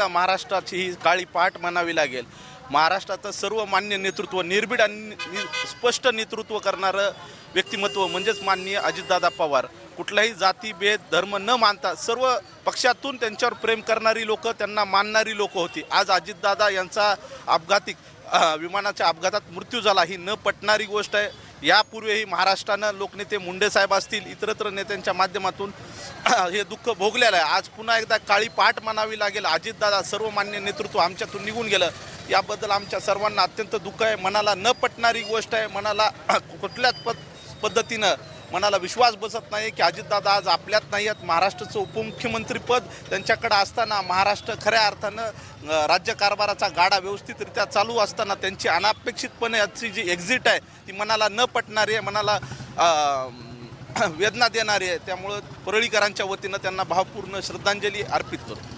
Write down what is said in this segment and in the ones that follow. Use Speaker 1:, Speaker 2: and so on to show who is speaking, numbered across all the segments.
Speaker 1: आता महाराष्ट्राची ही काळी पाठ म्हणावी लागेल. महाराष्ट्राचं सर्व मान्य नेतृत्व निर्भीड आणि स्पष्ट नेतृत्व करणारं व्यक्तिमत्व म्हणजेच माननीय अजितदादा पवार. कुठलाही जाती भेद धर्म न मानता सर्व पक्षातून त्यांच्यावर प्रेम करणारी लोक त्यांना मानणारी लोक होती. आज अजितदादा यांचा अपघाती विमानाच्या अपघातात मृत्यू झाला. ही न पटणारी गोष्ट आहे. यापूर्वीही महाराष्ट्रानं लोकनेते मुंडे साहेब असतील इतरत्र नेत्यांच्या माध्यमातून हे दुःख भोगलेलं आहे. आज पुन्हा एकदा काळी पाठ म्हणावी लागेल. अजितदादा सर्वमान्य नेतृत्व आमच्यातून निघून गेलं. याबद्दल आमच्या सर्वांना अत्यंत दुःख आहे. मनाला न पटणारी गोष्ट आहे. मनाला कुठल्याच पद पद्धतीनं मनाला विश्वास बसत नाही की अजितदादा आज आपल्यात नाही आहेत. महाराष्ट्राचं उपमुख्यमंत्रीपद त्यांच्याकडे असताना महाराष्ट्र खऱ्या अर्थानं राज्यकारभाराचा गाडा व्यवस्थितरित्या चालू असताना त्यांची अनापेक्षितपणे याची जी एक्झिट आहे ती मनाला न पटणारी आहे मनाला वेदना देणारी आहे. त्यामुळं परळीकरांच्या वतीनं त्यांना भावपूर्ण श्रद्धांजली अर्पित करतो.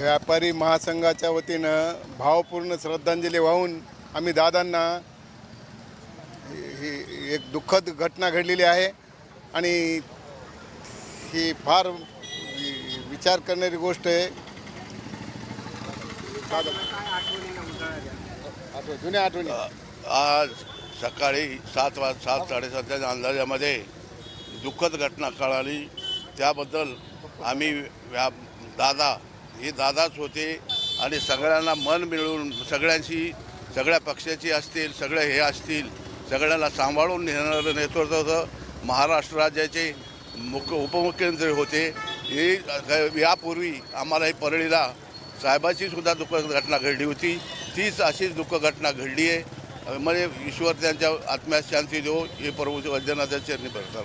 Speaker 2: व्यापारी महासंघाच्या वतीनं भावपूर्ण श्रद्धांजली वाहून आम्ही दादांना ही एक दुःखद घटना घडलेली आहे आणि ही फार विचार करणारी गोष्ट आहे. आठवण- जुन्या आठवणी.
Speaker 3: आज सकाळी सात वाज सात साडेसातच्या अंदाजामध्ये दुःखद घटना कळाली. त्याबद्दल आम्ही व्या दादा हे दादाच होते आणि सगळ्यांना मन मिळून सगळ्यांशी सगळ्या पक्षाची असतील सगळे हे असतील सगळ्यांना सांभाळून नेणारं नेतृत्व होतं. महाराष्ट्र राज्याचे मुख्य उपमुख्यमंत्री होते. हे यापूर्वी आम्हाला परळीला साहेबाची सुद्धा दुःख घटना घडली होती. तीच अशीच दुःख घटना घडली आहे. म्हणजे ईश्वर त्यांच्या आत्म्यास शांती देऊ हे प्रभू वैद्यनाथाच्या चरणी प्रसार